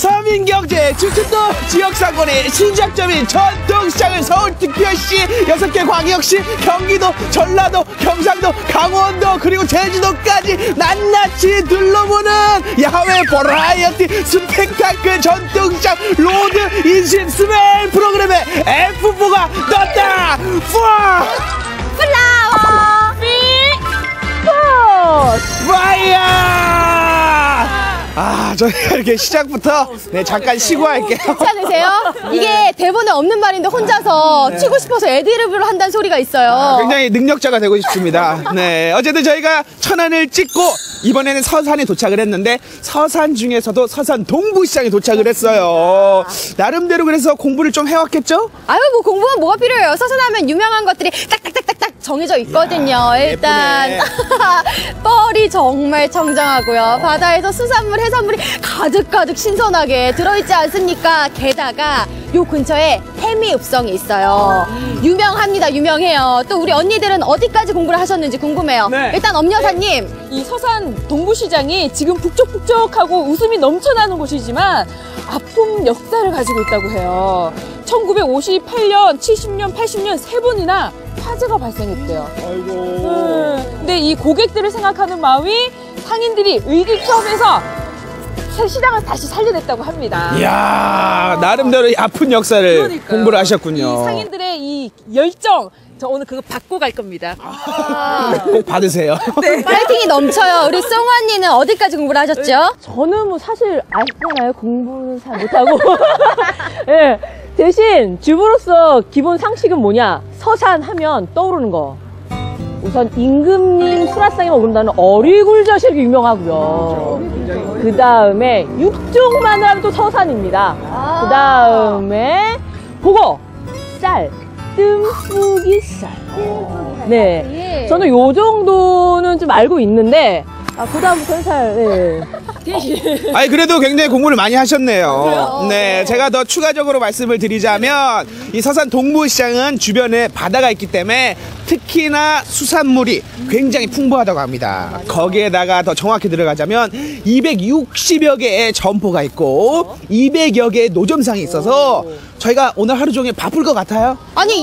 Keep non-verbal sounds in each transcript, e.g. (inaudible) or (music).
서민경제 주춘도 지역상권의 시작점인 전통시장을 서울특별시 여섯 개 광역시 경기도 전라도 경상도 강원도 그리고 제주도까지 낱낱이 둘러보는 야외 버라이어티 스펙타클 전통시장 로드 인심 스멜 프로그램에 F4가 떴다! 푸아 플라워 핑크 파이어 아 저희가 이렇게 시작부터 네 잠깐 쉬고 할게요 괜찮으세요? 이게 대본에 없는 말인데 혼자서 치고 싶어서 애드리브를 한다는 소리가 있어요. 굉장히 능력자가 되고 싶습니다. 네. 어쨌든 저희가 천안을 찍고 이번에는 서산에 도착을 했는데 서산 중에서도 서산 동부시장에 도착을 했어요. 나름대로 그래서 공부를 좀 해왔겠죠? 아유 뭐 공부가 뭐가 필요해요. 서산하면 유명한 것들이 딱딱딱 딱딱 정해져 있거든요. 야, 일단. (laughs) 뻘이 정말 청정하고요. 바다에서 수산물, 해산물이 가득가득 신선하게 들어있지 않습니까? 게다가 요 근처에 해미읍성이 있어요. 유명합니다. 유명해요. 또 우리 언니들은 어디까지 공부를 하셨는지 궁금해요. 네. 일단 엄여사님 이 서산 동부시장이 지금 북적북적하고 웃음이 넘쳐나는 곳이지만 아픔 역사를 가지고 있다고 해요. 1958년, 70년, 80년 세 번이나 화재가 발생했대요. 아이고. 음, 근데 이 고객들을 생각하는 마음이 상인들이 의기투합해서 새 시장을 다시 살려냈다고 합니다. 이야, 나름대로 이 아픈 역사를 그러니까요. 공부를 하셨군요. 이 상인들의 이 열정, 저 오늘 그거 받고 갈 겁니다. 꼭 받으세요. (laughs) 파이팅이 넘쳐요. 우리 송 언니는 어디까지 공부를 하셨죠? 저는 뭐 사실 알잖아요. 공부는 잘 못하고. 예. (laughs) 대신 주부로서 기본 상식은 뭐냐? 서산 하면 떠오르는 거. 우선 임금님 수라상에 오른다는 어리굴젓이 유명하고요. 그 다음에 육종마늘 하면 또 서산입니다. 그 다음에 보고 쌀, 뜸뿌기 쌀. 네. 저는 요 정도는 좀 알고 있는데 아, 그 다음부터는 잘, 네. 아니 그래도 굉장히 공부를 많이 하셨네요. 네, 제가 더 추가적으로 말씀을 드리자면 이 서산 동부시장은 주변에 바다가 있기 때문에 특히나 수산물이 굉장히 풍부하다고 합니다. 거기에다가 더 정확히 들어가자면 260여 개의 점포가 있고 200여 개의 노점상이 있어서 저희가 오늘 하루 종일 바쁠 것 같아요. 아니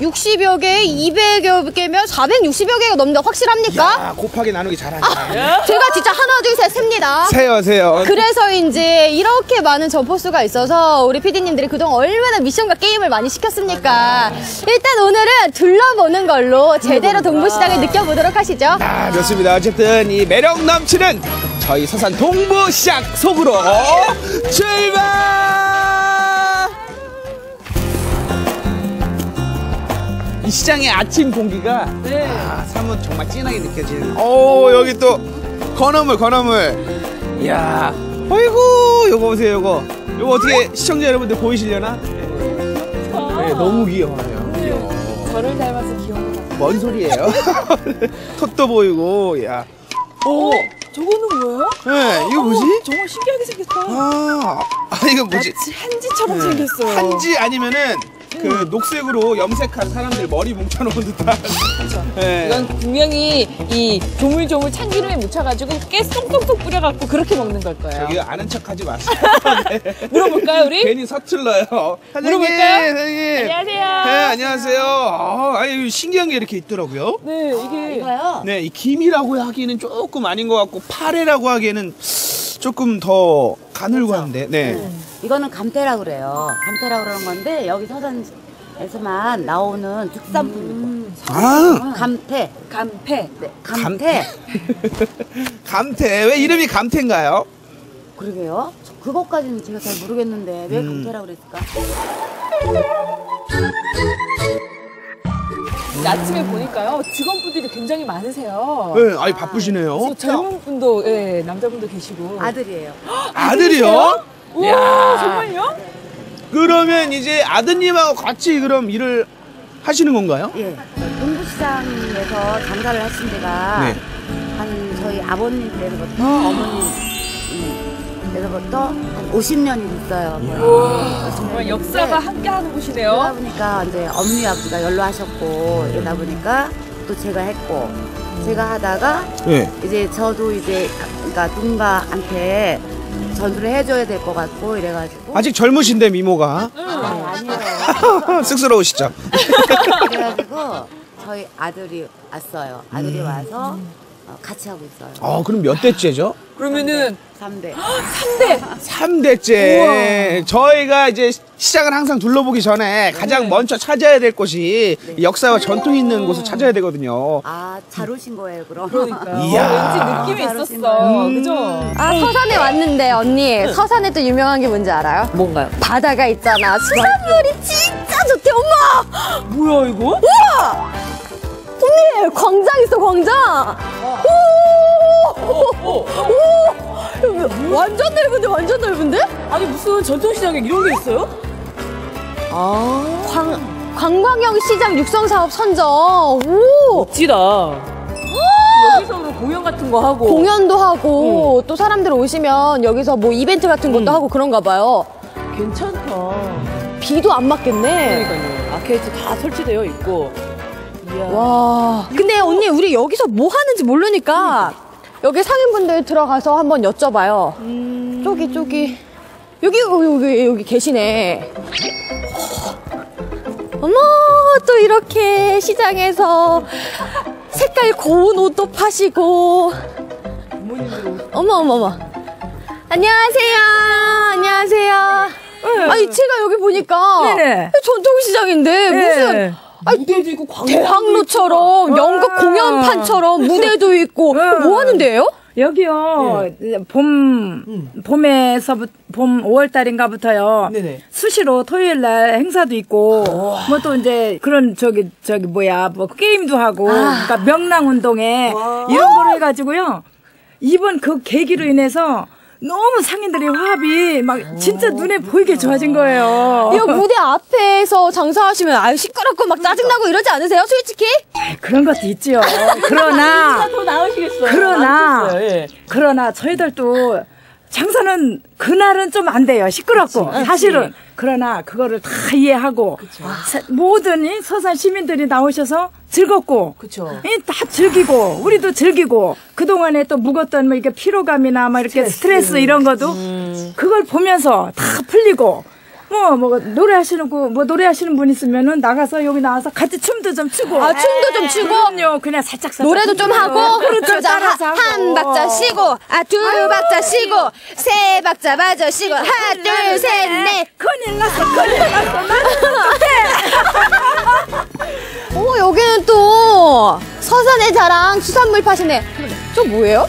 260여 개, 200여 개면 460여 개가 넘는다 확실합니까? 아, 곱하기 나누기 잘하네. 제가 진짜 하나 둘 셋 셉니다. 세요, 세요. 그래서인지 이렇게 많은 점포수가 있어서 우리 PD님들이 그동안 얼마나 미션과 게임을 많이 시켰습니까? 일단 오늘은 둘러보는 걸로 제대로 동부시장을 느껴보도록 하시죠. 아, 좋습니다. 어쨌든 이 매력 넘치는 저희 서산 동부시장 속으로 (laughs) 출발! 이 시장의 아침 공기가 아, 사뭇 정말 진하게 느껴지는. 오, 여기 또 건어물, 건어물. 이야, 어이구, 요거 보세요, 요거. 요거 어떻게 시청자 여러분들 보이시려나? 네, 너무 귀여워요. 귀여워. 저를 닮아서 귀여운 것 같아요. 뭔 소리예요? (laughs) 톳도 보이고, 야. 오, 저거는 뭐예요? 네, 이거 뭐지? 정말 신기하게 생겼다. 아, 아 이거 뭐지? 마치 한지처럼 네. 생겼어요. 한지 아니면은 그 녹색으로 염색한 사람들 머리 뭉쳐놓은 듯한. (laughs) 네. 이건 분명히 이 조물조물 참기름에 묻혀가지고 깨 쏙쏙쏙 뿌려갖고 그렇게 먹는 걸 거예요. 저기 아는 척하지 마세요. 네. (laughs) 물어볼까요, 우리? 괜히 서툴러요. 사장님, 물어볼까요? 사장님. 안녕하세요. 네, 안녕하세요. 아, 아니, 신기한 게 이렇게 있더라고요. 네, 이게 네, 이 김이라고 하기에는 조금 아닌 것 같고 파래라고 하기에는 조금 더 가늘고 한데. 네. 이거는 감태라고 그래요. 감태라고 그러는 건데 여기 서산에서만 나오는 특산품입니다. 아, 감태. 감패. 네, 감태. (laughs) 감태. 왜 이름이 감태인가요? 그러게요. 저 그것까지는 제가 잘 모르겠는데 왜 감태라고 그랬을까? 아침에 보니까요 직원분들이 굉장히 많으세요. 네, 아니 바쁘시네요. 젊은 분도, 예, 남자분도 계시고. 아들이에요. 아들이요? 우와, 정말요? 그러면 이제 아드님하고 같이 그럼 일을 하시는 건가요? 예. 동부시장에서 장사를 하신 데가 네. 한 저희 아버님 때부터 어머님 음, 때부터 한 50년이 됐어요. 거의. 정말 역사가 함께하는 그러다 곳이네요. 보니까 이제 어머니 아버지가 연로하셨고 이러다 보니까 또 제가 했고 제가 하다가 네. 이제 저도 이제 그러니까 누군가한테 전수를 해줘야 될 것 같고 이래가지고 아직 젊으신데 미모가 아, 아니에요. 쑥스러우시죠? 그래가지고 저희 아들이 왔어요. 아들이 와서 어, 같이 하고 있어요. 어 그럼 몇 대째죠? 그러면은 3대. 3대. 3대째. 저희가 이제 시장을 항상 둘러보기 전에 가장 먼저 찾아야 될 곳이 역사와 전통 있는 곳을 찾아야 되거든요. 아, 잘 오신 거예요, 그럼? 그러니까요. 이야. 왠지 느낌이 있었어. 거예요. 그죠? 아 서산에 왔는데 언니 서산에 또 유명한 게 뭔지 알아요? 뭔가요? 바다가 있잖아. 수산물이 진짜 좋대. 엄마! 뭐야, 이거? 언니 광장 있어 광장. 오! 오! 완전 넓은데 완전 넓은데? 아니, 무슨 전통시장에 이런 게 있어요? 아. 광 관광형 시장 육성 사업 선정. 오! 멋지다. 여기서 뭐 공연 같은 거 하고. 공연도 하고 또 사람들 오시면 여기서 뭐 이벤트 같은 것도 음. 하고 그런가 봐요. 괜찮다. 비도 안 맞겠네. 그러니까요. 아케이드 다 설치되어 있고. 와. 근데 언니 우리 여기서 뭐 하는지 모르니까 여기 상인분들 들어가서 한번 여쭤봐요. 저기 저기. 여기 여기 여기 여기 계시네. 어머 또 이렇게 시장에서 색깔 고운 옷도 파시고. 어머 어머 어머. 안녕하세요. 안녕하세요. 아니 제가 여기 보니까 네네. 전통시장인데 무슨 아니, 무대도 있고 대학로처럼 연극 공연판처럼 무대도 있고. 뭐 하는데요? 여기요. 봄 봄에서부터 봄 5월 달인가부터요. 네네. 수시로 토요일 날 행사도 있고. 뭐 또 이제 그런 저기 저기 뭐야. 뭐 게임도 하고. 그러니까 명랑 운동회 이런 거를 해가지고요. 이번 그 계기로 인해서 너무 상인들의 화합이 막 진짜 눈에 보이게 좋아진 거예요. 이거 무대 앞에서 장사하시면 아유 시끄럽고 막 짜증나고 이러지 않으세요? 솔직히? 그런 것도 있지요. 그러나 (laughs) 더 나으시겠어요. 그러나 예. 그러나 저희들도 장사는 그날은 좀 안 돼요. 시끄럽고 사실은 그 러나 그거를 다 이해하고 사- 모든 이 서산 시민들이 나오셔서 즐겁고 그쵸. 이 다 즐기고 우리도 즐기고 그 동안에 또 묵었던 뭐 이렇게 피로감이나 막 이렇게 스트레스, 이런 것도 그걸 보면서 다 풀리고 뭐, 뭐, 노래하시는, 거, 뭐, 노래하시는 분 있으면은 나가서 여기 나와서 같이 춤도 좀 추고. 아, 춤도 좀 추고? 그럼요. 그냥 살짝, 살짝. 노래도 좀 하고 그렇죠. 자, 따라서 한, 박자 쉬고 아두 박자 쉬고 세 박자 마저 쉬고 하나 둘 셋 넷 큰일 났어, 큰일 났어. (laughs) 오 여기는 또 서산의 자랑 수산물 파시네 저 뭐예요?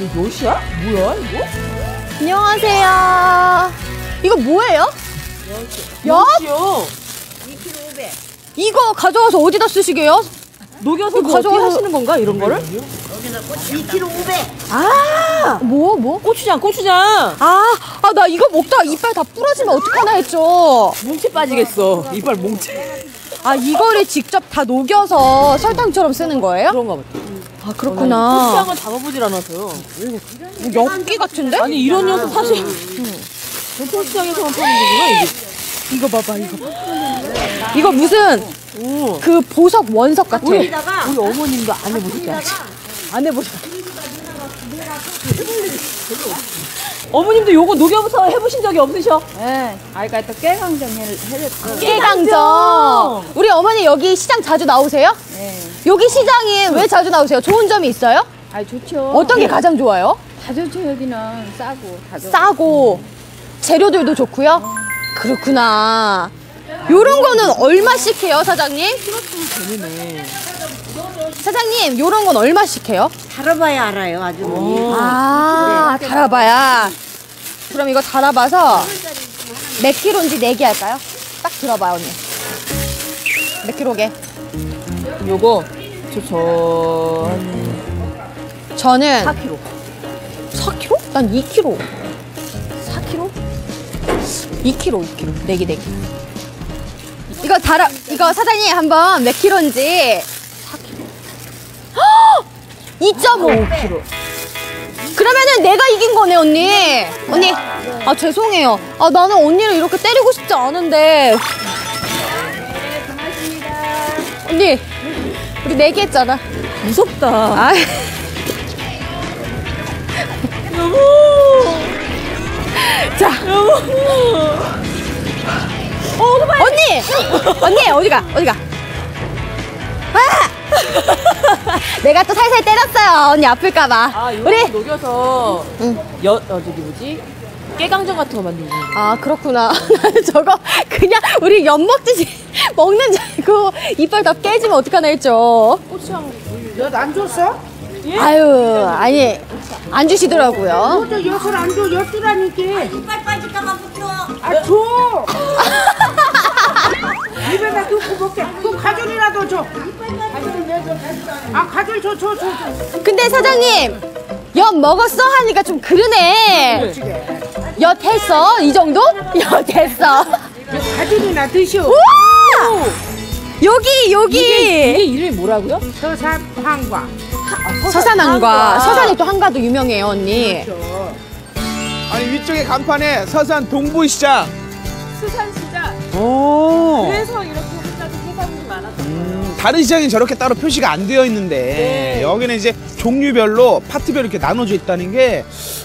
이거 엿이야? 뭐야, 이거? 안녕하세요 이거 뭐예요? 엿? 엿이요. 이거 가져와서 어디다 쓰시게요? 녹여서 이거 뭐 가져와서- 하시는 건가, 이런 거를? 2kg 500. 아! 뭐 뭐? 고추장, 고추장! 아, 아, 나 이거 먹다가 이빨 다 부러지면 어떡하나 했죠. 뭉치 빠지겠어. 이빨 뭉치. 아, 이거를 직접 다 녹여서 설탕처럼 쓰는 거예요? 그런가 보다. 아, 그렇구나. 고추장은 잡아보질 않아서요. 엽기 같은데? 아니, 이런 녀석 사실. 전통시장에서만 파는 거구나, 이게. 이거 봐봐, 이거. 이거 무슨 오. 그 보석 원석 같아. 우리, 우리 어머님도 안 해보셨죠? 안 해보셔. 어머님도 요거 녹여서 해보신 적이 없으셔? 네. 아이가 또 깨강정을 해줬어. 깨강정. 우리 어머니 여기 시장 자주 나오세요? 네. 여기 시장에 왜 자주 나오세요? 좋은 점이 있어요? 아, 좋죠. 어떤 게 가장 좋아요? 다 좋죠, 여기는. 싸고, 다 좋아. 싸고 재료들도 좋고요. 그렇구나. 요런 거는 얼마씩 해요, 사장님? 사장님, 요런 건 얼마씩 해요? 달아봐야 알아요, 아주머니. 아, 달아봐야. 그럼 이거 달아봐서 몇 킬로인지 내기 할까요? 딱 들어봐요, 언니. 몇 킬로게? 요거, 저, 저, 한 저는 4kg. 4kg? 난 2kg. 4kg? 2kg, 2kg. 내기, 내기. 이거 달아, 이거 사장님 한번 몇 킬로인지. 4kg. 2.5kg. 그러면은 내가 이긴 거네, 언니. 언니. 아, 죄송해요. 아, 나는 언니를 이렇게 때리고 싶지 않은데. 언니, 우리 내기 했잖아. 무섭다. 아, 언니! 언니, 어디가? 어디가? 아! (laughs) 내가 또 살살 때렸어요. 언니 아플까봐. 아, 이거 우리 녹여서 여, 어, 저기 뭐지? 깨강정 같은 거 만들고. 아 그렇구나. (laughs) 나는 저거 그냥 우리 엿 먹듯이 (laughs) 먹는 줄 알고 이빨 다 깨지면 어떡하나 했죠. 엿안 줬어? 아유 아니 안 주시더라고요. 저 엿을 안 줘. 엿 주라니까. 이빨 빠질까봐 붙여. 아, 줘! (laughs) 입에다 넣고 먹게. 그 가줄이라도 줘. 내줘. 아, 가줄 줘, 줘, 줘. 줘. 근데 사장님 엿 먹었어 하니까 좀 그러네. 엿 했어 이 정도? 엿 했어. 가줄이나 드셔. 우와! 여기 여기 이게 이름이 뭐라고요? 서산황과. 서산 한과 서산이 또 한가도 유명해요 언니. 아니 위쪽에 간판에 서산 동부시장. 수산시장. 오. 그래서 이렇게 한가도 해산물이 많았던 음, 다른 시장엔 저렇게 따로 표시가 안 되어 있는데 네. 여기는 이제 종류별로 파트별로 이렇게 나눠져 있다는 게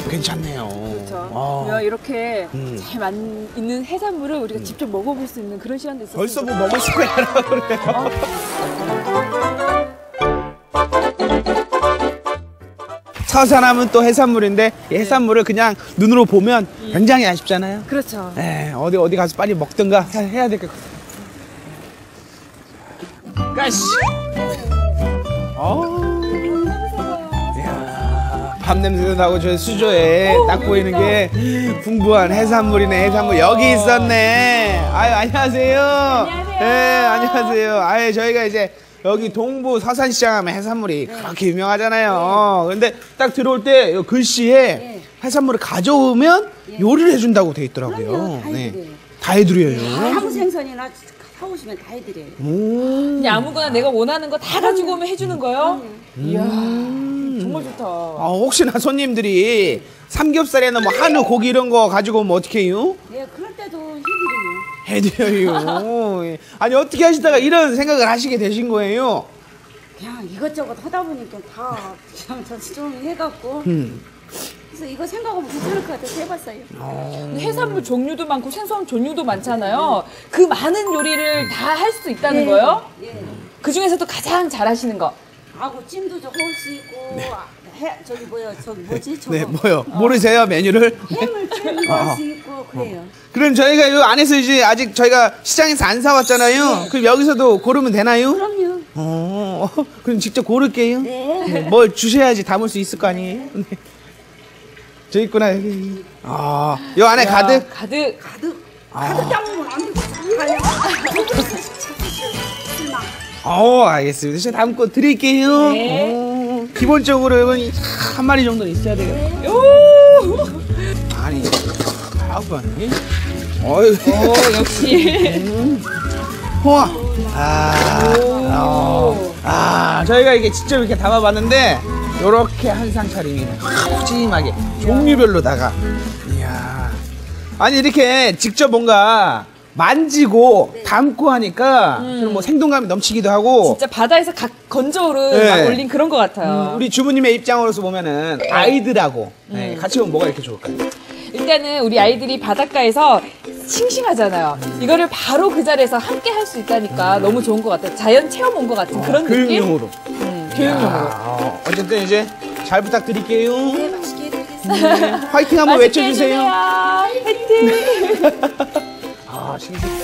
괜찮네요. 아, 이렇게 음. 잘 만, 있는 해산물을 우리가 직접 먹어볼 수 있는 그런 시간도 있었어요. 벌써 뭐 먹을 수가 있라 그래요. 서산하면 또 해산물인데 이 해산물을 그냥 눈으로 보면 굉장히 아쉽잖아요. 그렇죠. 에 어디 어디 가서 빨리 먹든가 해- 해야 될 것 같아요. 가시. 어. 밥 냄새도 나고 저 수조에 딱 보이는 게 풍부한 해산물이네 해산물 여기 있었네. 아유 안녕하세요. 안녕하세요. 네 안녕하세요. 아유 저희가 이제 여기 동부 서산시장 하면 해산물이 그렇게 유명하잖아요. 근데 딱 들어올 때요 글씨에 해산물을 가져오면 요리를 해준다고 돼 있더라고요. 그럼요, 다 네. 해드려요. 다 해드려요. 아무 생선이나 사 오시면 다 해드려요. 그냥 아무거나 내가 원하는 거 다 가지고 오면 해주는 거요? 이야, 정말 좋다. 아, 혹시나 손님들이 삼겹살이나 뭐 한우 고기 이런 거 가지고 오면 어떻게 해요? 네, 그럴 때도 해드려요. 해드려요. 예. 아니 어떻게 하시다가 이런 생각을 하시게 되신 거예요? 그냥 이것저것 하다 보니까 다 그냥 저좀 해갖고. 음. 그래서 이거 생각하면 괜찮을 것 같아서 해봤어요. 근데 해산물 종류도 많고 생선 종류도 많잖아요. 그 많은 요리를 다 할 수 있다는 거예요? 예. 그 중에서도 가장 잘하시는 거. 하고 찜도 좀할수 있고 해 저기 뭐야 저기 뭐지 저거 네, 뭐요? 모르세요 메뉴를? 햄을 찜도 할 수 있고 그래요. 그럼 저희가 이 안에서 이제 아직 저희가 시장에서 안 사왔잖아요. 그럼 여기서도 고르면 되나요? 그럼요. 어, (laughs) 그럼 직접 고를게요. 네. 네, 뭘 주셔야지 담을 수 있을 거 아니에요? 네. 저 있구나 여기. 아, 요 안에 가득. 가득. 가득 가득 담으면 안 되고 가요. 어, 알겠습니다. 제가 담고 드릴게요. 네. 어, 기본적으로 이건 한 마리 정도는 있어야 되겠다. 오! 아니, 아우 아니. 어이, 오, 역시. 우와. 아, 어. 아, 저희가 이게 직접 이렇게 담아봤는데, 요렇게 한 상 차림이네. 푸짐하게. 종류별로다가. 이야. 아니, 이렇게 직접 뭔가 만지고 담고 하니까, 저는 뭐 생동감이 넘치기도 하고, 진짜 바다에서 각 건져오른 네. 막 올린 그런 것 같아요. 우리 주부님의 입장으로서 보면은 아이들하고 네, 같이 보면 뭐가 이렇게 좋을까요? 일단은 우리 아이들이 바닷가에서 싱싱하잖아요. 이거를 바로 그 자리에서 함께 할 수 있다니까 너무 좋은 것 같아요. 자연 체험 온 것 같은 그런 느낌? 교육용으로. 음, 교육용으로. 아, 어쨌든 이제 잘 부탁드릴게요. 네, 맛있게 해드리겠습니다. 네, 화이팅 한번 맛있게 외쳐주세요. 화이팅! (laughs) 아,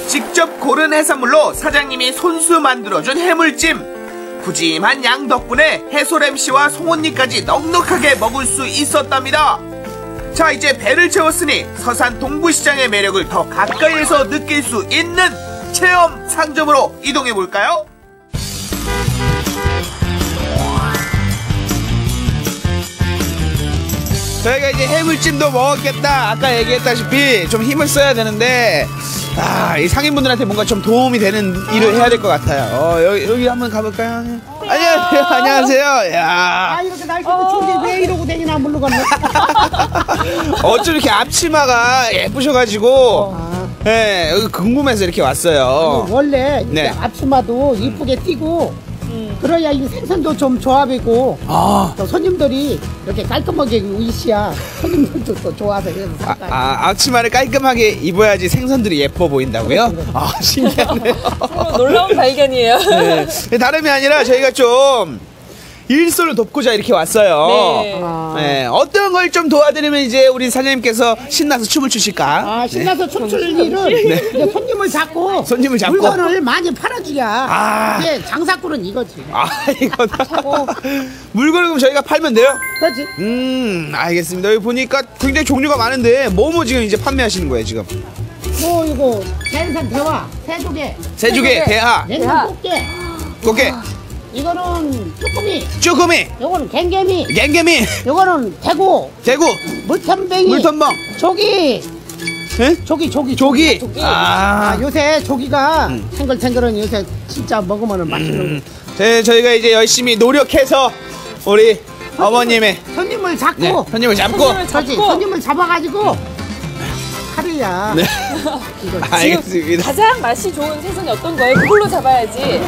직접 고른 해산물로 사장님이 손수 만들어준 해물찜. 푸짐한 양 덕분에 해솔 MC와 송언니까지 넉넉하게 먹을 수 있었답니다. 자, 이제 배를 채웠으니 서산 동부시장의 매력을 더 가까이에서 느낄 수 있는 체험 상점으로 이동해 볼까요? 저희가 이제 해물찜도 먹었겠다. 아까 얘기했다시피 좀 힘을 써야 되는데, 아, 이 상인분들한테 뭔가 좀 도움이 되는 일을 해야 될 것 같아요. 어, 여기, 여기 한번 가볼까요? 안녕하세요. 안녕하세요. (laughs) 야 이렇게 날씨도 추운데 왜 이러고 다니나 모르겠네. (laughs) 어쩜 이렇게 앞치마가 예쁘셔가지고, 예, 여기 궁금해서 이렇게 왔어요. 원래 네. 앞치마도 이쁘게 띄고 그래야 이 생선도 좀 조합이고 아, 또 손님들이 이렇게 깔끔하게 의시야 손님들도 또 좋아서 그래서 아, 살까요. 아, 앞치마를 깔끔하게 입어야지 생선들이 예뻐 보인다고요? 아, 신기하네요. 놀라운 발견이에요. 네. 다름이 아니라 저희가 좀 일소를 돕고자 이렇게 왔어요. 네. 네, 어떤 걸 좀 도와드리면 이제 우리 사장님께서 신나서 춤을 추실까? 아 신나서 춤출 일은 이제 손님을 잡고 손님을 잡고. 물건을 많이 팔아줘야 아. 이제 장사꾼은 이거지 아, 이거다. 물건을 그럼 저희가 팔면 돼요? 그렇지 음, 알겠습니다. 여기 보니까 굉장히 종류가 많은데 뭐뭐 지금 이제 판매하시는 거예요, 지금? 뭐 이거 생선 대화 새조개 새조개, 대하, 냉동 꽃게 꽃게, 이거는 쭈꾸미. 쭈꾸미, 요거는 갱개미. 갱개미, 요거는 대구. 대구, 물텀뱅이. 물텀멍, 조기. 예? 조기 조기 조기. 아, 아, 요새 조기가 탱글탱글은 요새 진짜 먹으면 맛있는 거. 네, 저희가 이제 열심히 노력해서 우리 어머님의 손님을 잡고. 네, 손님을 잡고. 손님을 잡고. 손님을 잡아가지고 네. 이거 (laughs) 알겠습니다. 가장 맛이 좋은 생선이 어떤 거예요? 그걸로 잡아야지.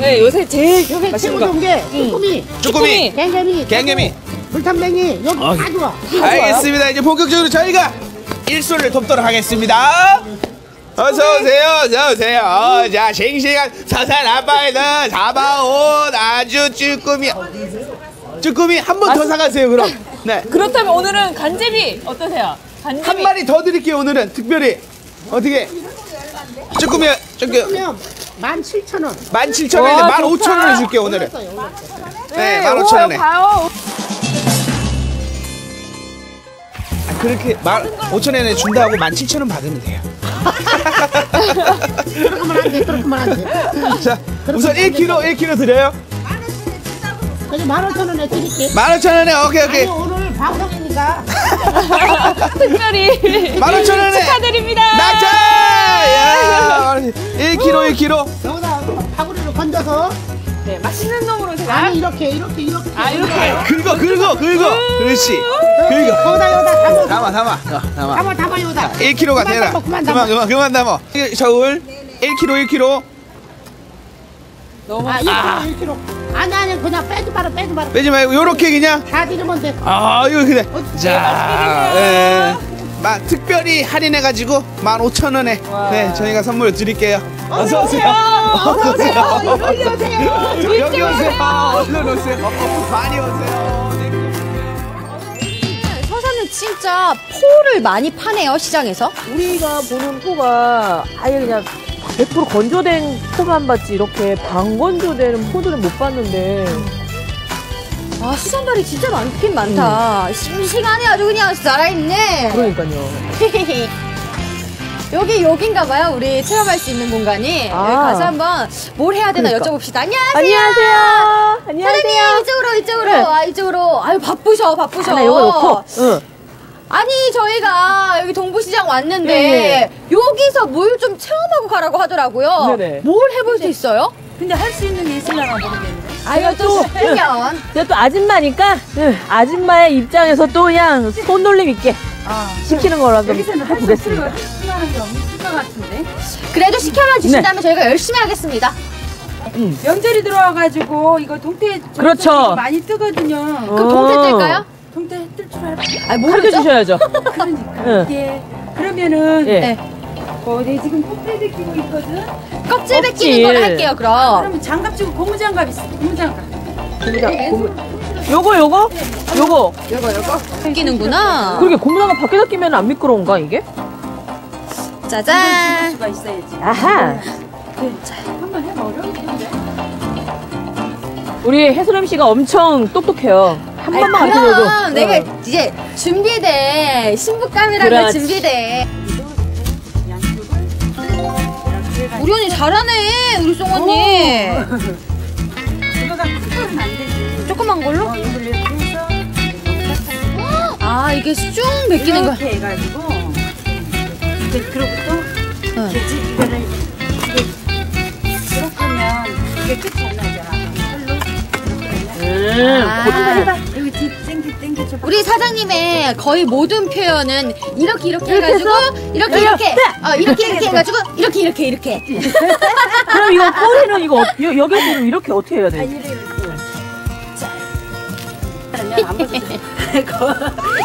네, 요새 제일 요새 맛있는 최고 거. 좋은 게 쭈꾸미 쭈꾸미, 갱개미 갱개미. 물텀뱅이 여기 아, 다 좋아 알겠습니다. 이제 본격적으로 저희가 일소를 돕도록 하겠습니다. 어서 오세요, 어서 오세요. 어, 자, 싱싱한 서산 아빠에서 잡아온 아주 쭈꾸미. 쭈꾸미 한 번 더 사가세요, 그럼. (laughs) 네. 그렇다면 오늘은 간제비 어떠세요? 간제비. 한 마리 더 드릴게요, 오늘은. 특별히. 어떻게? 쭈꾸미, 쭈꾸미. 그러면 17,000원 17,000원인데 와, 15,000원에 줄게요, 오늘은. 네, 네, 15,000원에. 봐요. 아, 그렇게 15,000원에 준다고 17,000원 받으면 돼요. 그렇게만 안 돼 그렇게만 안 돼 (laughs) 자, 우선 1kg, 1kg 드려요. 그래서 15,000원에 드릴게 15,000원에, 오케이, 오케이. 아니 오늘 방송 이니까 (laughs) 특별히 15,000원에. 축하드립니다. 낙차! 야! 1kg, 1kg. 여기다 바구리로 건져서 네, 맛있는 놈으로 제가 아니 이렇게 이렇게 이렇게 아, 이렇게. 긁어, 긁어, 긁어. 그렇지. 긁어. 거기다 여기다 담아 담아, 담아. 어, 담아. 담아 담아 여기다 1kg가 그만 되라. 담아, 그만 그만, 담아. 그만, 그만 담아. 저울 1kg, 1kg. 너무 아 1kg 1kg 아니 아니 그냥 빼지 마라 빼지 마라 빼지 말고, 요렇게 그냥. 다 드리면 돼 아, 이거 그래. 자, 맛있게 예. 마, 특별히 할인해가지고 15,000원에 네, 저희가 선물 드릴게요. 어서 오세요. 어서 오세요. 여기 오세요 여기 오세요. 얼른 오세요. 많이 오세요. 서산은 진짜 포를 많이 파네요 시장에서. 우리가 보는 포가 아예 그냥 100% 건조된 포만 봤지 이렇게 반건조된 포들은 못 봤는데 아 수산발이 진짜 많긴 많다. 싱싱하네 아주 그냥 살아있네. 그러니까요. (laughs) 여기 여긴가 봐요. 우리 체험할 수 있는 공간이. 아. 여기 가서 한번 뭘 해야 되나 그러니까. 여쭤봅시다. 안녕하세요. 안녕하세요. 안녕하세요. 사장님 이쪽으로 이쪽으로 네. 아 이쪽으로 아유 바쁘셔 바쁘셔 하나 요거 놓고. 응. 아니 저희가 여기 동부시장 왔는데 네. 여기서 물좀 체험하고 가라고 하더라고요 네네. 뭘 해볼 수 있어요? 근데 할 수 있는 게 있으려나 모르겠는데. 아유 또 싶으면 (laughs) 제가 또 아줌마니까 응, 아줌마의 입장에서 또 그냥 손놀림 있게 시키는 걸로 한번 해보겠습니다. 수많은 게 없을 것 같은데. 그래도 시켜만 네. 주신다면 저희가 열심히 하겠습니다 명절이 들어와가지고 이거 동태 그렇죠. 많이 뜨거든요. 그럼 동태 뜰까요? 동태 뜰 줄 알아. 아니 가르쳐 모르죠? 주셔야죠. (laughs) 그러니까 응. 이게 그러면은 예. 네. 어, 내 지금 껍데기 끼고 있거든. 껍질 벗기는 껍질. 걸 할게요 그럼 그러면 장갑 주고 고무장갑 있어. 고무장갑. 요거 요거 요거 벗기는구나 그렇게 고무장갑 밖에서 끼면 안 미끄러운가 이게? 짜잔 수가 있어야지. 아하. 한번 해봐 어려운데. 우리 해수람 씨가 엄청 똑똑해요. 한 아이, 번만. 그럼 내가 어. 이제 준비돼 신부감이라고. 준비돼 우리 언니 잘하네 우리 송 언니 되지. 조그만 걸로? 어, 아 이게 쭉 벗기는 거야 이렇게 해가지고 그로부터 이거를 이렇게 하면 이게 끝이 안 나잖아. 음, 아. 우리 사장님의 거의 모든 표현은 이렇게 이렇게 해가지고 이렇게 이렇게. 어 이렇게 이렇게 해가지고. 이렇게 이렇게 이렇게. 그럼 이거 꼬리는 이거 어- 여, 여기서 이렇게 어떻게 해야 돼?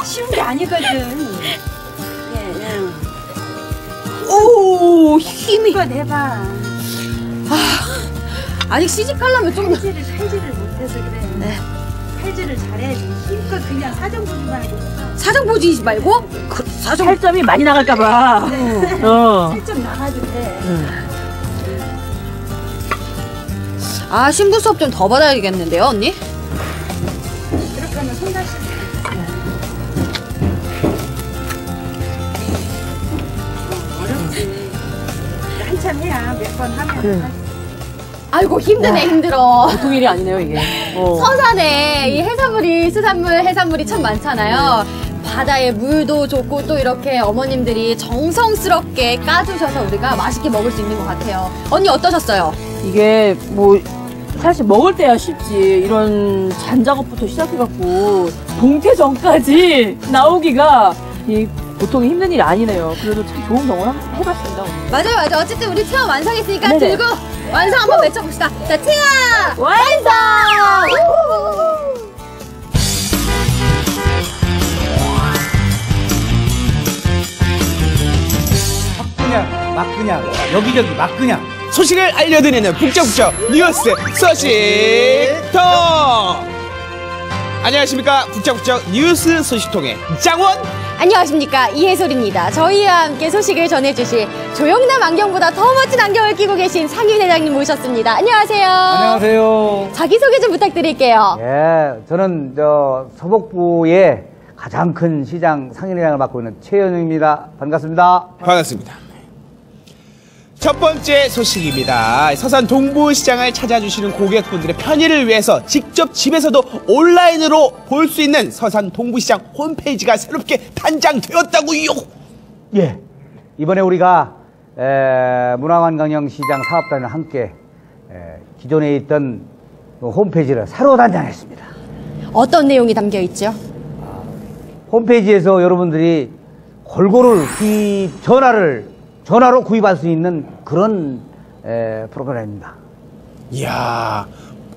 쉬운 게 아니거든. 오 힘이. 이거 내봐. 아직 시집 가려면 좀 칼질을 칼질을 못해서 그래. 네. 칼질을 잘해야지. 힘껏 그냥 사정 보지만 하고 사정 보지 말고 그 사정 살점이 많이 나갈까봐. 어. 좀 나가도 돼. 아 신부 수업 좀 더 받아야겠는데요 언니? 그렇게 하면 손 다시. 어렵지. 한참 해야 몇 번 하면. 아이고 힘드네 힘들어 보통 일이 아니네요, 이게. (laughs) 어. 서산에 이 해산물이 수산물 해산물이 참 많잖아요. 바다의 물도 좋고 또 이렇게 어머님들이 정성스럽게 까주셔서 우리가 맛있게 먹을 수 있는 것 같아요. 언니 어떠셨어요? 이게 뭐 사실 먹을 때야 쉽지 이런 잔 작업부터 시작해갖고 동태전까지 (laughs) 나오기가 이 보통 힘든 일이 아니네요. 그래도 참 좋은 경험 한번 해봤습니다. 오늘. 맞아요, 맞아요. 어쨌든 우리 체험 완성했으니까 네네. 들고 완성! 한번 외쳐봅시다. 자, 체험 완성! 그냥 막 그냥. 여기저기 막 그냥. 소식을 알려드리는 북적북적 뉴스 소식통! 안녕하십니까? 북적북적 뉴스 소식통의 장원 안녕하십니까 이해솔입니다. 저희와 함께 소식을 전해주실 조영남 안경보다 더 멋진 안경을 끼고 계신 상윤 회장님 모셨습니다. 안녕하세요. 안녕하세요. 자기 소개 좀 부탁드릴게요. 예, 저는 저 서북부의 가장 큰 시장 상인 회장을 맡고 있는 최현웅입니다. 반갑습니다. 반갑습니다. 첫 번째 소식입니다. 서산 동부시장을 찾아주시는 고객분들의 편의를 위해서 직접 집에서도 온라인으로 볼 수 있는 서산 동부시장 홈페이지가 새롭게 단장되었다고요. 예, 이번에 우리가 에, 문화관광영시장 사업단과 함께 에, 기존에 있던 그 홈페이지를 새로 단장했습니다. 어떤 내용이 담겨 있죠? 홈페이지에서 여러분들이 골고루 이 전화를 전화로 구입할 수 있는 그런 에, 프로그램입니다. 이야,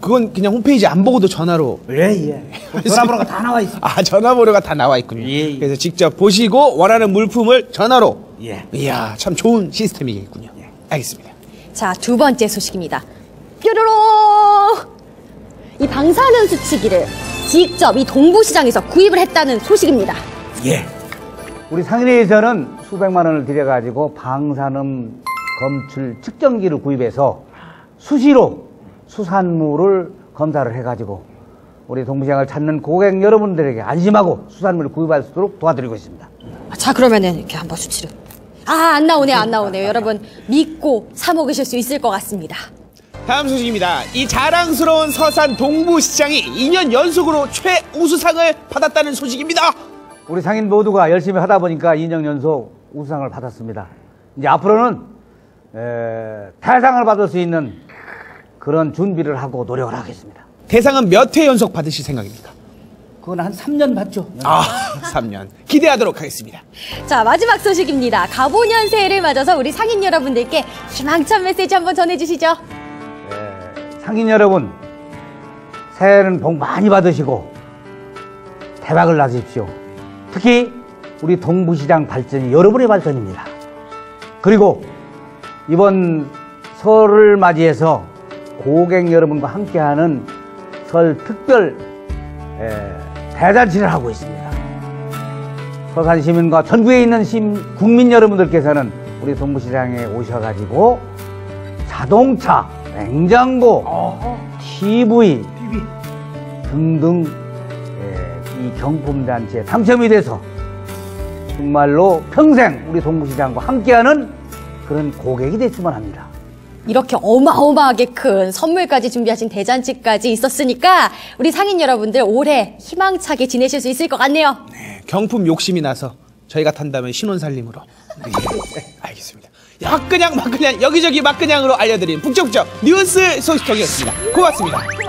그건 그냥 홈페이지 안 보고도 전화로. 예, 예. 전화번호가 다 나와 있습니다. 아, 전화번호가 다 나와 있군요. 예, 예. 그래서 직접 보시고 원하는 물품을 전화로. 예. 이야, 참 좋은 시스템이겠군요. 알겠습니다. 자, 두 번째 소식입니다. 뾰로로! 이 방사능 수치기를 직접 이 동부시장에서 구입을 했다는 소식입니다. 예. 우리 상인회에서는 수백만 원을 들여가지고 방사능 검출 측정기를 구입해서 수시로 수산물을 검사를 해가지고 우리 동부시장을 찾는 고객 여러분들에게 안심하고 수산물을 구입할 수 있도록 도와드리고 있습니다. 자, 그러면은 이렇게 한번 수치를. 아, 안 나오네요, 안 나오네요. 여러분, 믿고 사 먹으실 수 있을 것 같습니다. 다음 소식입니다. 이 자랑스러운 서산 동부시장이 2년 연속으로 최우수상을 받았다는 소식입니다. 우리 상인 모두가 열심히 하다 보니까 2년 연속 우수상을 받았습니다. 이제 앞으로는 에, 대상을 받을 수 있는 그런 준비를 하고 노력을 하겠습니다. 대상은 몇 회 연속 받으실 생각입니까? 그건 한 3년 받죠. 아, (laughs) 3년. 기대하도록 하겠습니다. 자, 마지막 소식입니다. 가보년 새해를 맞아서 우리 상인 여러분들께 희망찬 메시지 한번 전해주시죠. 예, 상인 여러분, 새해는 복 많이 받으시고 대박을 나십시오. 특히 우리 동부시장 발전이 여러분의 발전입니다. 그리고 이번 설을 맞이해서 고객 여러분과 함께하는 설 특별 예, 대잔치를 하고 있습니다. 서산 시민과 전국에 있는 심, 국민 여러분들께서는 우리 동부시장에 오셔가지고 자동차, 냉장고, TV 등등 예, 이 경품 단체에 당첨이 돼서 정말로 평생 우리 동부시장과 함께하는 그런 고객이 됐으면 합니다. 이렇게 어마어마하게 큰 선물까지 준비하신 대잔치까지 있었으니까 우리 상인 여러분들 올해 희망차게 지내실 수 있을 것 같네요. 네, 경품 욕심이 나서 저희가 탄다면 신혼살림으로. 네, 알겠습니다. 막 그냥 막 그냥 여기저기 막 그냥으로 알려드린 북적북적 뉴스 소식통이었습니다. 고맙습니다.